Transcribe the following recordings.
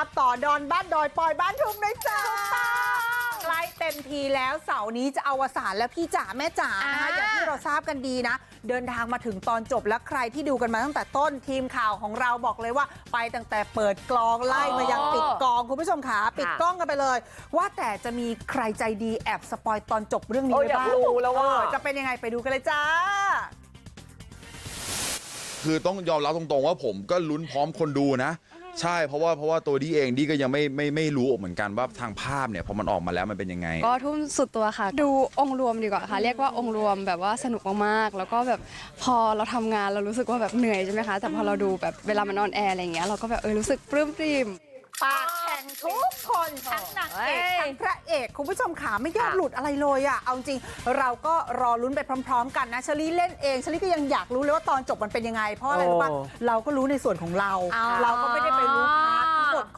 ามต่อดอนบ้านดอยปอยบ้านทุ่งด้วยจ้าใกล้เต็มทีแล้วเสาร์นี้จะอวสานแล้วพี่จ๋าแม่จ๋านะคะอ่าอย่างที่เราทราบกันดีนะ เดินทางมาถึงตอนจบแล้วใครที่ดูกันมาตั้งแต่ต้นทีมข่าวของเราบอกเลยว่า ไปตั้งแต่เปิดกลองไล่มายังปิดกองคุณผู้ชมขาปิดกล้องกันไปเลย ว่าแต่จะมีใครใจดีแอบสปอยตอนจบเรื่องนี้โอ้ยไว้บ้างอยากรู้แล้วว่าเออจะเป็นยังไงไปดูกันเลยจ้า คือต้องยอมรับตรงๆว่าผมก็ลุ้นพร้อมคนดูนะ ใช่เพราะว่าเพราะว่าตัวดีเองดีก็ยังไม่ไม่ไม่รู้เหมือนกันว่าทางภาพเนี่ยพอมันออกมาแล้วมันเป็นยังไง ก็ทุ่มสุดตัวค่ะ ดูองค์รวมดีกว่าค่ะ เรียกว่าองค์รวมแบบว่าสนุกมากๆ แล้วก็แบบพอเราทำงานเรารู้สึกว่าแบบเหนื่อยใช่ไหมคะ แต่พอเราดูแบบเวลามันออนแอร์อะไรอย่างเงี้ยเราก็แบบเออรู้สึกปลื้มปริ่ม ปากแข็งทุกคนทั้งนางเอก ทั้งพระเอกคุณผู้ชมขาไม่ยอมค่ะหลุดอะไรเลยอะเอาจริงเราก็รอลุ้นไปพร้อม ๆ กันนะเชลี่เล่นเองเชลี่ก็ยังอยากรู้เลยว่าตอนจบมันเป็นยังไง เพราะอะไรรู้ป่ะโอ้เราก็รู้ในส่วนของเราอ่าเราก็ไม่ได้ไปรู้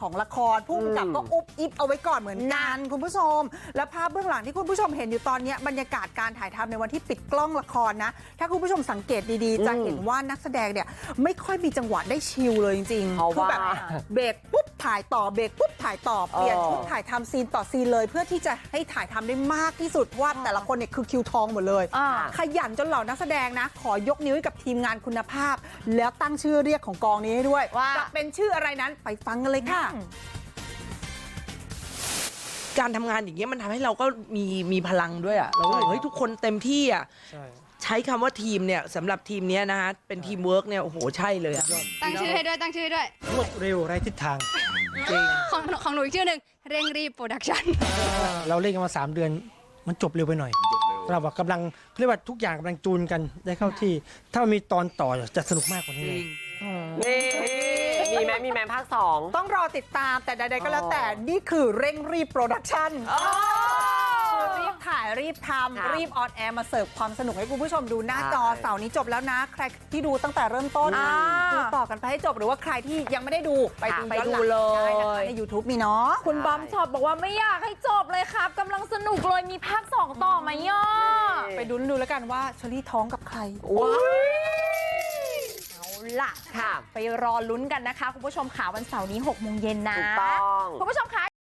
ของละครพุ่มกับอืมก็อุบอิบเอาไว้ก่อนเหมือนกันคุณผู้ชม และภาพเบื้องหลังที่คุณผู้ชมเห็นอยู่ตอนเนี้ยบรรยากาศการถ่ายทำในวันที่ปิดกล้องละครนะ ถ้าคุณผู้ชมสังเกตดีๆ จะอืมเห็นว่านักแสดงเนี่ยไม่ค่อยมีจังหวะได้ชิลเลยจริงเพราะๆคือแบบว่าเบรกปุ๊บถ่ายต่อเบรกปุ๊บถ่ายต่อเปลี่ยนเออชุดถ่ายทำซีนต่อซีนเลย เพื่อที่จะให้ถ่ายทำได้มากที่สุดเพราะว่าแต่ละคนเนี่ยคือคิวทองหมดเลยอ่าขยันจนเหล่านักแสดงนะ ขอยกนิ้วให้กับทีมงานคุณภาพ แล้วตั้งชื่อเรียกของกองนี้ให้ด้วยว่าจะเป็นชื่ออะไรนั้นไปฟังกันเลยค่ะการทำงานอย่างเงี้ยมันทำให้เราก็มีมีพลังด้วยอะเราก็บอกเฮ้ยทุกคนเต็มที่อะใช่ ใช้คำว่าทีมเนี่ยสำหรับทีมเนี้ยนะฮะเป็นทีมเวิร์กเนี่ยโอ้โหใช่เลยอะตั้งชื่อให้ด้วยตั้งชื่อให้ด้วย รวดเร็วไร้ทิศทางจริงของของหนูอีกชื่อหนึ่งเร่งรีบโปรดักชั่นเราเล่นกันมา 3 เดือน มันจบเร็วไปหน่อย เราแบบกำลังเขาเรียกว่าทุกอย่างกำลังจูนกันได้เข้าที่ ถ้ามันมีตอนต่อจะสนุกมากกว่านี้จเลริยงนี่ มีไหมมีไหมภาคสองต้องรอติดตามแต่ใดๆก็แล้วแต่นี่คือเร่งรีบโปรดักชั่นคือรีบถ่ายรีบทค่ะำรีบออนแอร์มาเสิร์ฟความสนุกให้คุณผู้ชมดูหน้าจอใช่เสาร์นี้จบแล้วนะ ใครที่ดูตั้งแต่เริ่มต้นอ่าดูต่อกันไปให้จบหรือว่าใครที่ยังไม่ได้ดูไปดูค่ะย้อนหลังไปดูเลยได้นะคะใน YouTube มีเนาะคุณบอมชอบบอกว่าไม่อยากให้จบเลยครับกำลังสนุกเลยมีภาค 2 ต่อไหมย่อไปดูดูแล้วกันว่าเชอรี่ท้องกับใครว้าวเอา ล่ะค่ะไปรอลุ้นกันนะคะคุณผู้ชมขาวันเสาร์นี้6โมงเย็นนะถูกต้องคุณผู้ชมคะ